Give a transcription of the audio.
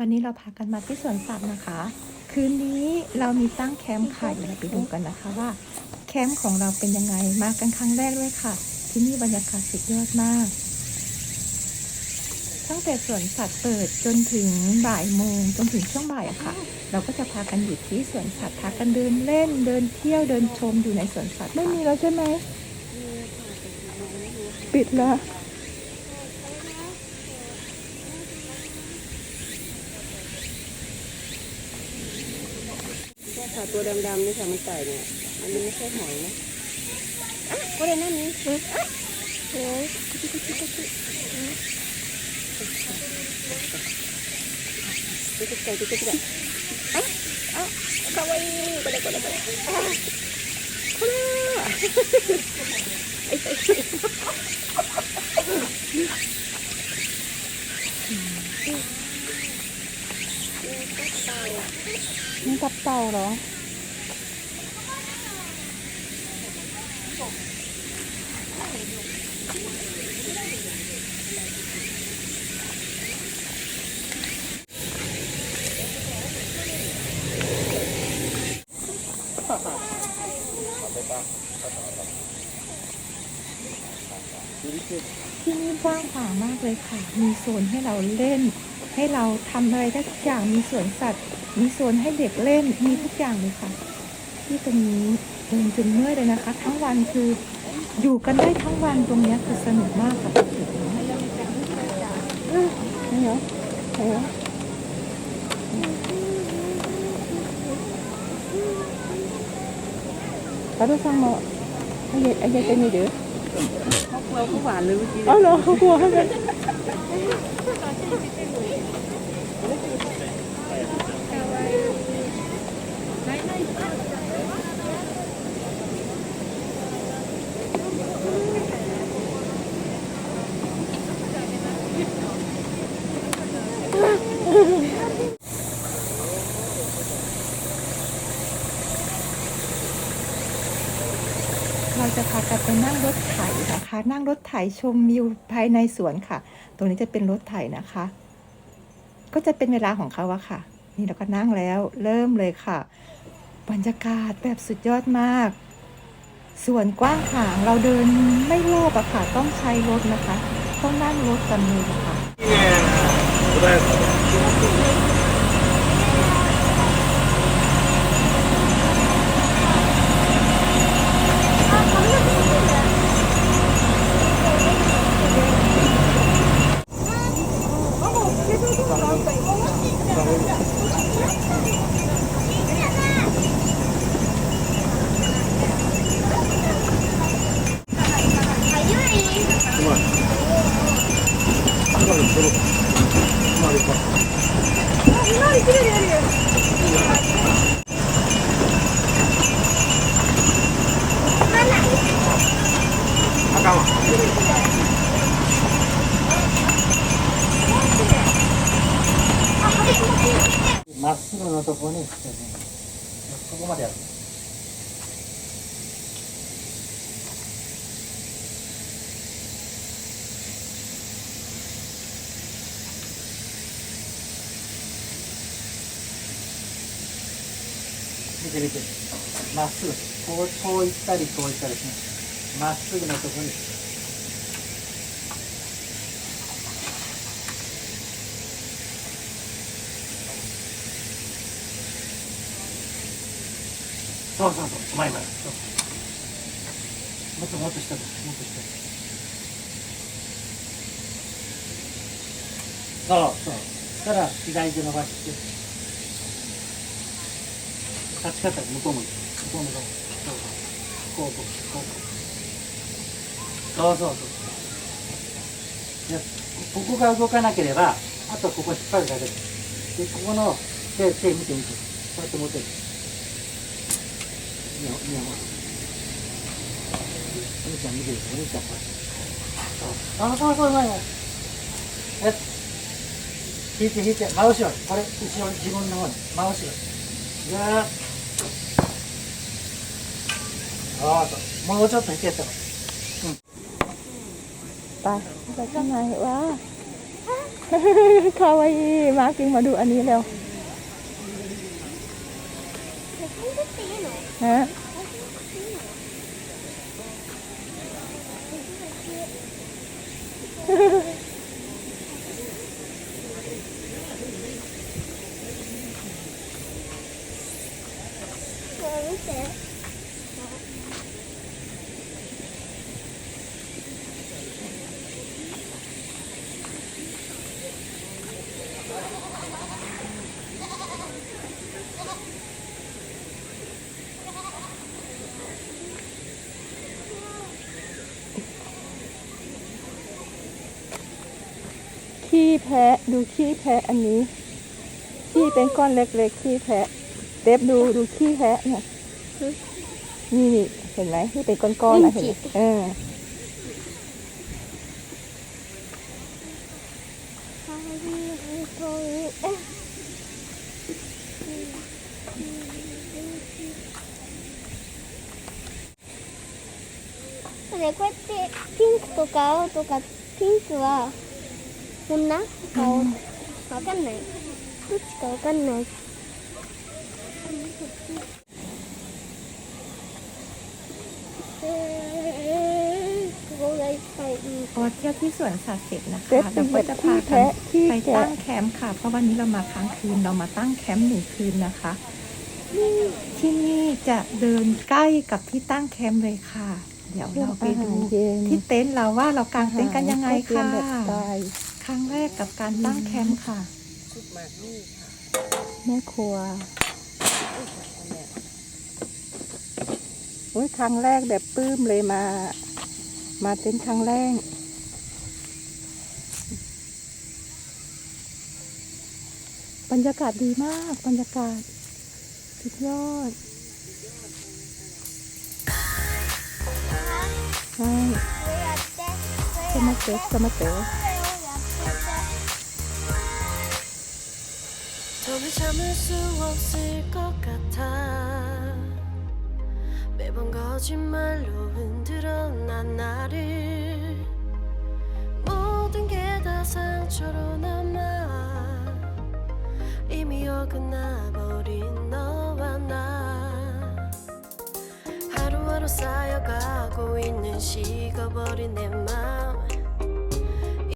วันนี้เราพากันมาที่สวนสัตว์นะคะ คืนนี้เรามีตั้งแคมป์ค่ะเดี๋ยวเราไปดูกันนะคะว่า แคมป์ของเราเป็นยังไงมากันครั้งแรกด้วยค่ะ ที่นี่บรรยากาศสุดยอดมาก ตั้งแต่สวนสัตว์เปิดจนถึงบ่ายโมงจนถึงช่วงบ่ายอะค่ะ เราก็จะพากันอยู่ที่สวนสัตว์พากันเดินเล่นเดินเที่ยวเดินชมอยู่ในสวนสัตว์ไม่มีแล้วใช่ไหมปิดแล้ว ตัวดำๆนี่ค่ะมันไต่เนี่ย อันนี้ไม่ใช่หอยนะอ่ะก็เลยนั่นนี่อ่ะโอ้ยตุ๊กตาตุ๊กตาตุ๊กตาอ่ะอ่ะかわいいこれこれこれあこれあいたいたいた นี่กับเต่าเหรอ ที่นี่กว้างขวางมากเลยค่ะ มีโซนให้เราเล่น ให้เราทำอะไรได้ทุกอย่าง มีสวนสัตว์ มีโซนให้เด็กเล่น มีทุกอย่างเลยค่ะ ที่ตรงนี้เดินจนเมื่อยเลยนะคะ ทั้งวันคืออยู่กันได้ทั้งวันตรงนี้คือสนุกมากค่ะจุดนี้เอ้ยไหนเหรอไหนเหรอปลาดุกซังเหมาะไอ้ เขากลัวเขาหวานเลยเมื่อกี้เอาเหรอเขากลัวให้มันจะพากันไปนั่งรถไถะนั่งรถไถชมวิวภายในสวนค่ะ ตรงนี้จะเป็นรถไถนะคะ ก็จะเป็นเวลาของเขาอะค่ะ นี่เราก็นั่งแล้ว เริ่มเลยค่ะ บรรยากาศแบบสุดยอดมากสวนกว้างขวางเราเดินไม่รอบอะค่ะ ต้องใช้รถนะคะ ต้องนั่งรถกันเลยนะคะ まっすぐのとこにしてね。そこまでやる。見て見て。まっすぐ。こう、こう行ったり、こう行ったりしね。まっすぐのとこに。そうそうそう、うまいまい。そうもっともっと下だ、もっと下。そうそう。そしたら左手伸ばして。立ち方向こう向いて。向こう向こう。そうそう。こうこう、こうこう。そうそうそう。でここが動かなければ、あとここ引っ張るだけです。で、ここの手、手見て見て。こうやって持てる。いいよ、いいよ。お兄ちゃん見てる。お兄ちゃんこれ。そう。あ、そうそう、うまい。よし。引いて引いて、真後ろ。これ、後ろ自分の方に。真後ろに。ぐーっ อ๋มันก็จะสังเกตจากไปไปข้างในว้าคาวาอีมากินมาดูอันนี้เร็วฮะฮ ขี้แพะดูขี้แพะอันนี้ ขี้เป็นก้อนเล็กๆขี้แพะเด็บดูดูขี้แพะเนี่ยนี่นี่เห็นไหมที่เป็นก้อนๆนะเห็นไหมเออ かわいい本当にえねこうやってピンクとか青とかピンクは 女顔わかんないどっちかわかんないえーここがいっぱいうん พอเที่ยวที่สวนสัตว์เสร็จนะ เด็ คะ บ เราก็จะพา ขี้ กัน แพะขี้ ไป แกะ ตั้งแคมป์ค่ะ เพราะวันนี้เรามาค้างคืนเรามาตั้งแคมป์หนึ่งคืนนะคะ ที่นี่จะเดินใกล้กับที่ตั้งแคมป์เลยค่ะ เดี๋ยวเราไปดูเย็นที่เต็นท์เราว่าเรากางเต็นท์กันยังไงเตรียค่ะมแบบสไตล์ครั้งแรกกับการตั้งแคมป์ค่ะแม่ครัวโอ้ยครั้งแรกแบบปลื้มเลยมา มาเต้นครั้งแรกบรรยากาศดีมาก บรรยากาศสุดยอด 응. 토마토, 토마토. 더는 참을 수 없을 것 같아 매번 거짓말로 흔들어 난 나를 모든 게 다 상처로 남아 이미 어긋나 버린 쌓여가고 있는 식어버린 내 맘.